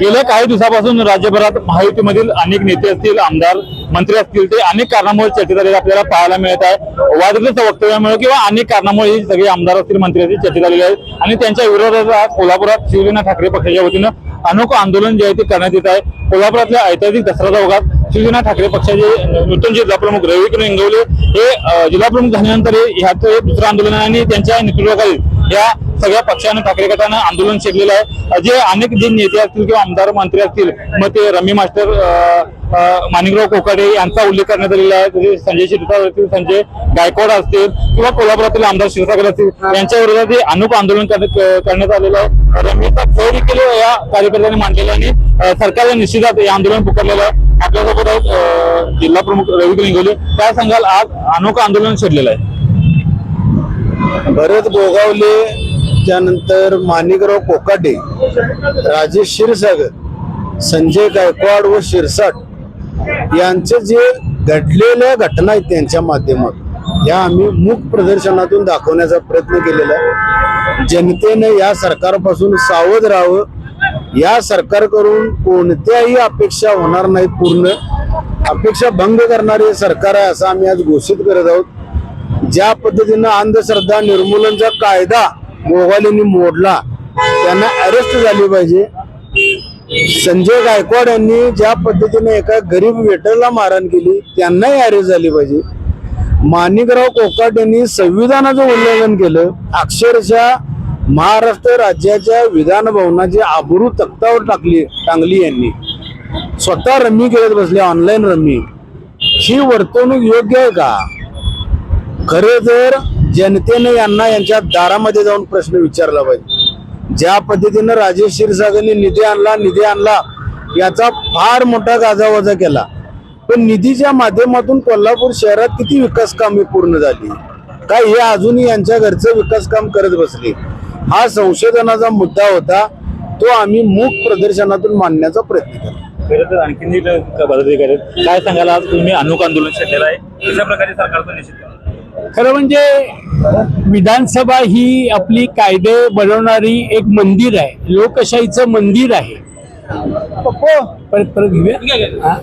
गेल्या काही दिवसापासून राज्यभरात महायुतीमधील अनेक नेते असतील आमदार मंत्री असतील ते अनेक कारणामुळे चर्चेत आलेले आपल्याला पाहायला मिळत आहे. वादग्रस्त वक्तव्यामुळे किंवा अनेक कारणामुळे सगळे आमदार असतील मंत्री असतील चर्चेत आलेले आहेत. आणि त्यांच्या विरोधात आज कोल्हापुरात शिवसेना ठाकरे पक्षाच्या वतीनं अनोखं आंदोलन जे आहे ते करण्यात येत आहे. कोल्हापुरातल्या ऐतिहासिक दसरा चौकात शिवसेना ठाकरे पक्षाचे नूतन जिल्हाप्रमुख रविकिरण इंगवले हे जिल्हाप्रमुख जिल्हा प्रमुख झाल्यानंतर ह्याचं दुसरं आंदोलन आहे आणि त्यांच्या नेतृत्वाखाली या सगळ्या पक्षानं ठाकरे गटानं आंदोलन छेडलेलं आहे. जे अनेक जे नेते असतील किंवा आमदार मंत्री असतील मग ते रमी मास्टर माणिकराव कोकाडे यांचा उल्लेख करण्यात आलेला आहे. तसेच संजय शिरसागर असतील संजय गायकवाड असतील किंवा कोल्हापुरातील आमदार शिरसागर असतील यांच्या विरोधात हे आंदोलन करण्यात आलेलं आहे. रमीचा छळ देखील या कार्यकर्त्यांनी मांडलेला आणि सरकारने निश्चितच हे आंदोलन पुकारलेलं आहे. आपल्यासोबत आहेत जिल्हा प्रमुख रवी लिंगोले काय सांगाल आज अनोखा आंदोलन छेडलेलं आहे. भरत भोगावले त्यानंतर माणिकराव कोकाटे राजेश क्षीरसागर संजय गायकवाड व शिरसाट यांचे जे घडलेल्या घटना आहेत त्यांच्या माध्यमातून या आम्ही मूक प्रदर्शनातून दाखवण्याचा प्रयत्न केलेला आहे. जनतेने या सरकारपासून सावध राहावं. या सरकारकडून कोणत्याही अपेक्षा होणार नाहीत पूर्ण. अपेक्षा भंग करणारे सरकार आहे असं आम्ही आज घोषित करत आहोत. ज्या पद्धतीनं अंधश्रद्धा निर्मूलनचा कायदा गोवालींनी मोडला. त्यांना अरेस्ट झाली पाहिजे. संजय गायकवाड यांनी ज्या पद्धतीने एका गरीब वेटरला मारहाण केली त्यांनाही अरेस्ट झाली पाहिजे. माणिकराव कोकाट यांनी संविधानाचं उल्लंघन केलं. अक्षरशः महाराष्ट्र राज्याच्या विधान भवनाची आबरू तख्तावर टाकली टांगली यांनी. स्वतः रम्मी खेळत बसले ऑनलाईन रम्मी. ही वर्तवणूक योग्य आहे का? खरे तर जनतेने यांना यांच्या दारामध्ये जाऊन प्रश्न विचारला पाहिजे. ज्या पद्धतीनं राजेश क्षीरसागरने निधी आणला निधी आणला याचा फार मोठा गाजावाजा केला. पण निधीच्या माध्यमातून कोल्हापूर शहरात किती विकास कामे पूर्ण झाली? काय हे अजूनही यांच्या घरचं विकास काम करत बसले? हा संशोधनाचा मुद्दा होता तो आम्ही मूक प्रदर्शनातून मांडण्याचा प्रयत्न केला. खरं तर आणखीन पदाधिकारी काय सांगायला आज? तुम्ही अनुक आंदोलन छेडलेलं आहे. कशा प्रकारे सरकारचा निषेध खरं म्हणजे विधानसभा ही आपली कायदे बनवणारी एक मंदिर आहे. लोकशाहीचं मंदिर आहे. परत परत घेऊया?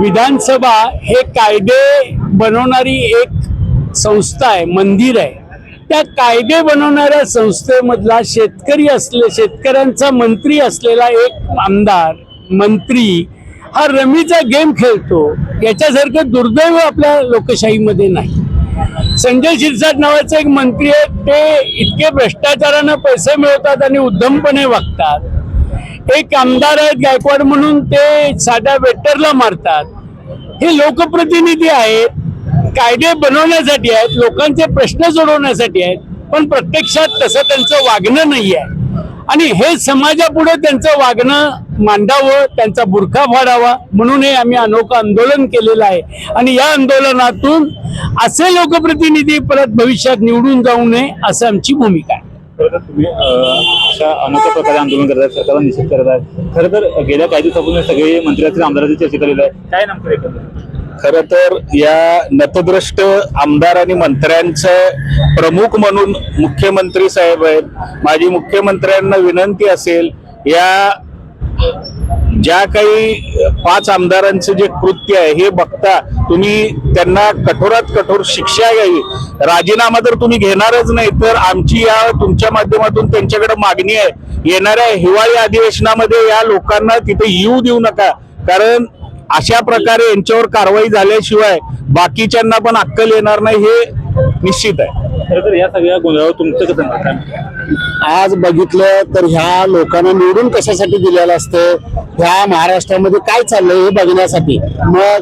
विधानसभा हे कायदे बनवणारी एक संस्था आहे मंदिर आहे. त्या कायदे बनवणाऱ्या संस्थेमधला शेतकरी असले शेतकऱ्यांचा मंत्री असलेला एक आमदार मंत्री हा रमीचा गेम खेळतो. याच्यासारखं दुर्दैव आपल्या लोकशाहीमध्ये नाही. संजय शिरसाट नावाचे एक मंत्री आहेत ते इतके भ्रष्टाचारानं पैसे मिळवतात आणि उद्धमपणे वागतात. एक आमदार आहेत गायकवाड म्हणून ते साध्या वेटरला मारतात. हे लोकप्रतिनिधी आहेत कायदे बनवण्यासाठी आहेत लोकांचे प्रश्न सोडवण्यासाठी आहेत पण प्रत्यक्षात तसं त्यांचं वागणं नाही आहे आणि हे समाजापुढे त्यांचं वागणं मांडावं त्यांचा बुरखा फाडावा म्हणून हे आम्ही अनोखं आंदोलन केलेलं आहे. आणि या आंदोलनातून असे लोकप्रतिनिधी परत भविष्यात निवडून जाऊ नये असं आमची भूमिका आहे. खरं तर तुम्ही अशा अनोख्या प्रकारे आंदोलन करत आहे सरकारला निश्चित करत आहे खरं तर गेल्या काही दिवसापासून सगळे मंत्री असतील आमदारांची चर्चा केलेली आहे काय नेमकं एकंदरीत? खर तर या नतद्रष्ट आमदार आणि मंत्र्यांचं प्रमुख म्हणून मुख्यमंत्री साहेब आहेत. माझी मुख्यमंत्र्यांना विनंती असेल या ज्या काही पाच आमदारांचं जे कृत्य आहे हे बघता तुम्ही त्यांना कठोरात कठोर शिक्षा घ्यावी. राजीनामा जर तुम्ही घेणारच नाही तर आमची या तुमच्या माध्यमातून त्यांच्याकडे मागणी आहे. येणाऱ्या हिवाळी अधिवेशनामध्ये या लोकांना तिथे येऊ देऊ नका कारण अशा प्रकारे यांच्यावर कारवाई झाल्याशिवाय बाकीच्यांना पण अक्कल येणार नाही हे निश्चित आहे. खरं तर या सगळ्या गोंधळावर तुमचं कसं मत आहे? आज बघितलं तर ह्या लोकांना निवडून कशासाठी दिलेलं असतं? ह्या महाराष्ट्रामध्ये काय चाललंय हे बघण्यासाठी? मग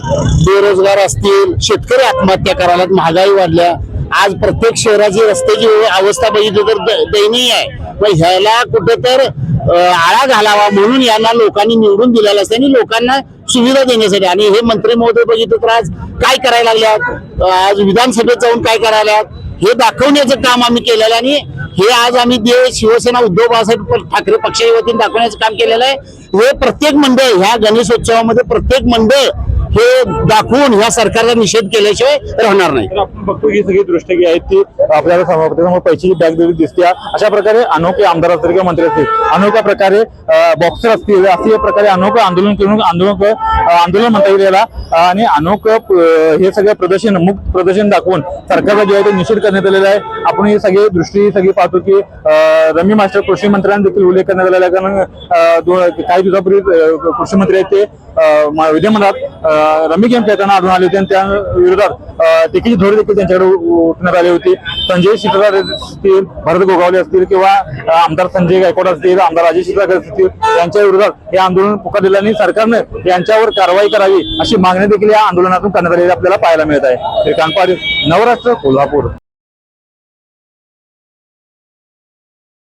बेरोजगार असतील शेतकरी आत्महत्या करायला महागाई वाढल्या. आज प्रत्येक शहराची रस्त्याची अवस्था बघितली तर द- दयनीय आहे. मग ह्याला कुठे तर अं, आळा घालावा म्हणून यांना लोकांनी निवडून दिलेलं असतं आणि लोकांना सुविधा देण्यासाठी. आणि हे मंत्री महोदय बघितलं तर आज काय करायला लागल्यात? अं, आज विधानसभेत जाऊन काय करायला लागल्यात? हे दाखवण्याचं काम आम्ही केलेलं आहे आणि हे आज आम्ही जे शिवसेना उद्धव बाळासाहेब ठाकरे पक्षाच्या वतीने दाखवण्याचं काम केलेलं आहे. हे प्रत्येक मंडळ ह्या गणेशोत्सवामध्ये प्रत्येक मंडळ हे दाखवून ह्या सरकारचा निषेध केल्याशिवाय राहणार नाही. आपण बघतो ही सगळी दृष्टी जी आहेत ती आपल्याला समोर पैशाची बॅग दिली दिसते अशा प्रकारे अनोखे आमदार असतील किंवा मंत्री असतील अनोख्या प्रकारे बॉक्सर असतील असे प्रकारे अनोखं आंदोलन करून आंदोलन आंदोलन म्हणता येईल याला. आणि अनोख हे सगळं प्रदर्शन मुक्त प्रदर्शन दाखवून सरकारचा जे आहे ते निषेध करण्यात आलेला आहे. आपण ही सगळी दृष्टी सगळी पाहतो की रमी मास्टर कृषी मंत्र्यांना देखील उल्लेख करण्यात आलेला आहे. कारण काही दिवसापूर्वी कृषी मंत्री आहेत ते विधिमंडळात रमी गेम खेळताना आढळून आले होते आणि त्या विरोधात अं, टीकेची धोरण देखील त्यांच्याकडे उठण्यात आली होती. संजय शिरसाट असतील भरत गोगावले असतील किंवा आमदार संजय गायकवाड असतील आमदार राजेश शिरसाट असतील यांच्या विरोधात हे आंदोलन पुकारलेलं आणि सरकारने यांच्यावर कारवाई करावी अशी मागणी देखील या आंदोलनातून करण्यात आलेली आपल्याला पाहायला मिळत आहे. श्रीकांत पाटील नवराष्ट्र कोल्हापूर.